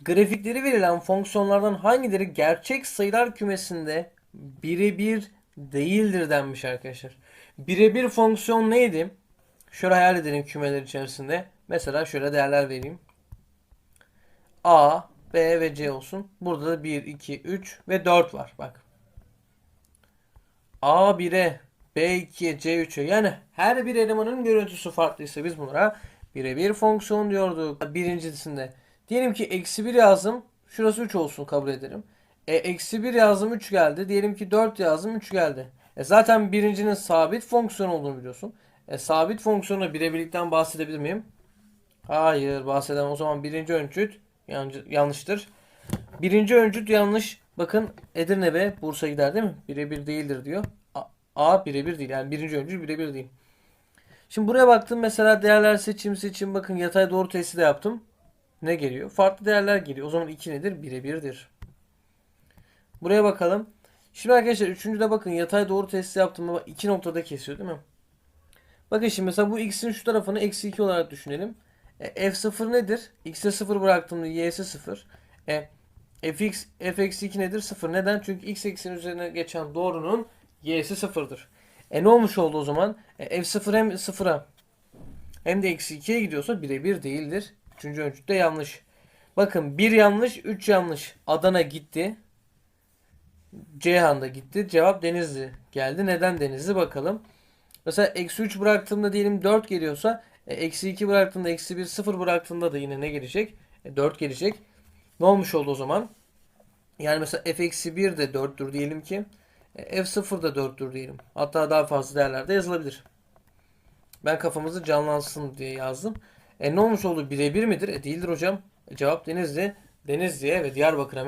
grafikleri verilen fonksiyonlardan hangileri gerçek sayılar kümesinde birebir değildir denmiş arkadaşlar. Birebir fonksiyon neydi? Şöyle hayal edelim kümeler içerisinde. Mesela şöyle değerler vereyim. A, B ve C olsun. Burada da 1, 2, 3 ve 4 var. Bak. A 1'e, B 2'ye, C 3'e. Yani her bir elemanın görüntüsü farklıysa biz bunlara birebir fonksiyon diyorduk. Birincisinde. Diyelim ki eksi 1 yazdım. Şurası 3 olsun kabul ederim. E, eksi 1 yazdım 3 geldi. Diyelim ki 4 yazdım 3 geldi. E, zaten birincinin sabit fonksiyon olduğunu biliyorsun. E, sabit fonksiyonla birebirlikten bahsedebilir miyim? Hayır bahsedemem. O zaman birinci yan- yanlıştır. Birinci ölçüt yanlış. Bakın Edirne ve Bursa gider değil mi? Birebir değildir diyor. A, A birebir değil. Yani birinci ölçüt birebir değil. Şimdi buraya baktım mesela değerler seçimsi için bakın yatay doğru testi de yaptım. Ne geliyor? Farklı değerler geliyor. O zaman 2 nedir? Birebirdir. Buraya bakalım. Şimdi arkadaşlar üçüncüde bakın yatay doğru testi yaptım ama iki noktada kesiyor değil mi? Bakın şimdi mesela bu x'in şu tarafını eksi 2 olarak düşünelim. E, f0 nedir? x'e 0 bıraktığımda y'si 0. E, fx f eksi 2 nedir? 0. Neden? Çünkü x eksenin üzerine geçen doğrunun y'si 0'dır. E ne olmuş oldu o zaman? E, f0 hem 0'a hem de eksi 2'ye gidiyorsa birebir değildir. Üçüncü ölçütte yanlış. Bakın bir yanlış, üç yanlış. Adana gitti. Ceyhan'da gitti. Cevap Denizli geldi. Neden Denizli bakalım. Mesela eksi 3 bıraktığımda diyelim 4 geliyorsa e, eksi 2 bıraktığımda eksi 1 0 bıraktığımda da yine ne gelecek? E, 4 gelecek. Ne olmuş oldu o zaman? Yani mesela f eksi 1 de 4'tür diyelim ki. E, f 0 da 4'tür diyelim. Hatta daha fazla değerlerde yazılabilir. Ben kafamızı canlansın diye yazdım. E ne olmuş oldu? Birebir midir? E değildir hocam. E, cevap Denizli. Denizli'ye ve Diyarbakır'a